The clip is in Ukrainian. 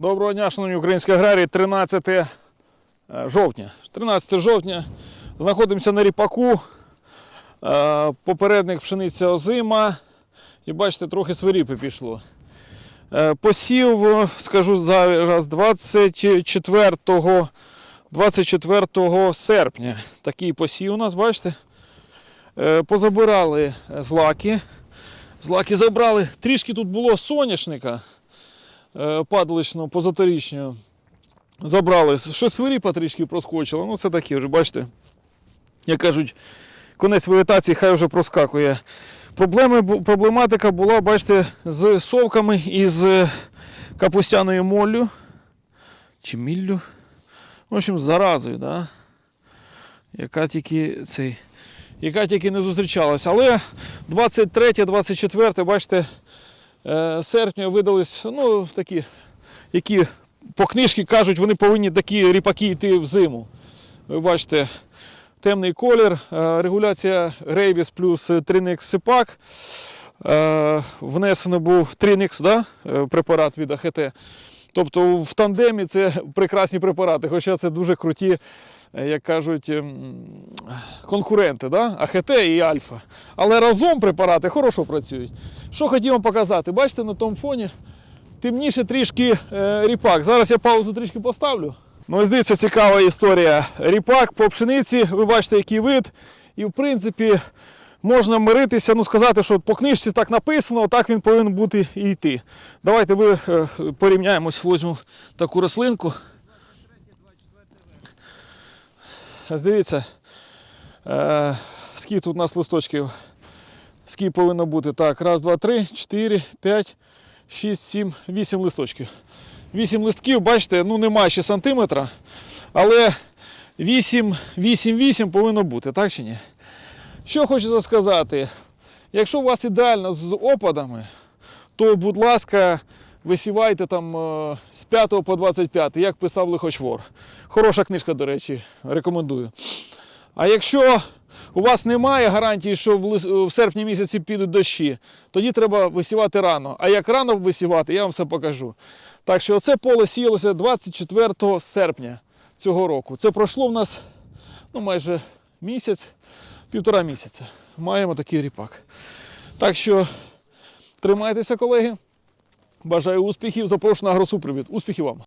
Доброго дня, шановні українські аграрії. 13 е, жовтня. 13 жовтня. Знаходимося на ріпаку. Е, Попередник пшениця озима. І бачите, трохи свиріпи пішло. Е, Посів, скажу зараз, 24, 24 серпня. Такий посів у нас, бачите. Позабирали злаки. Злаки забрали. Трішки тут було соняшника е, падаличного позаторічнього. Забрали. Щось свиріпа трішки проскочило. Ну, це таке вже, бачите. Як кажуть, конець вегетації хай вже проскакує. Проблеми, проблематика була, бачите, з совками і з капустяною моллю. Чи міллю. В общем, з заразою, да? яка тільки цей. Яка тільки не зустрічалася. Але 23-24, бачите, серпня видались ну, такі, які по книжці кажуть, вони повинні такі ріпаки йти в зиму. Ви бачите, темний колір, е, регуляція Рейвіс плюс Trinix Сипак. Е, Внесено був Trinix, да? е, препарат від АХТ. Тобто в тандемі це прекрасні препарати, хоча це дуже круті, е, як кажуть, ем, конкуренти, да? АХТ і Альфа. Але разом препарати хорошо працюють. Що хотів вам показати? Бачите, на тому фоні темніше трішки е, ріпак. Зараз я паузу трішки поставлю. Ну, ось дивіться, цікава історія. Ріпак по пшениці, ви бачите, який вид. І в принципі можна миритися, ну сказати, що по книжці так написано, так він повинен бути і йти. Давайте ви е, порівняємось, візьму таку рослинку. Ось дивіться, е, скільки тут у нас листочків. Скільки повинно бути? Так, раз, два, три, чотири, п'ять, шість, сім, вісім листочків. Вісім листків, бачите, ну немає ще сантиметра, але 8, 8, 8 повинно бути, так чи ні? Що хочу сказати, якщо у вас ідеально з опадами, то, будь ласка, висівайте там е, з 5 по 25, як писав Лихочвор. Хороша книжка, до речі, рекомендую. А якщо у вас немає гарантії, що в, серпні місяці підуть дощі, тоді треба висівати рано. А як рано висівати, я вам все покажу. Так що це поле сіялося 24 серпня цього року. Це пройшло в нас ну, майже місяць, півтора місяця. Маємо такий ріпак. Так що тримайтеся, колеги. Бажаю успіхів. Запрошую на агросупровід. Успіхів вам!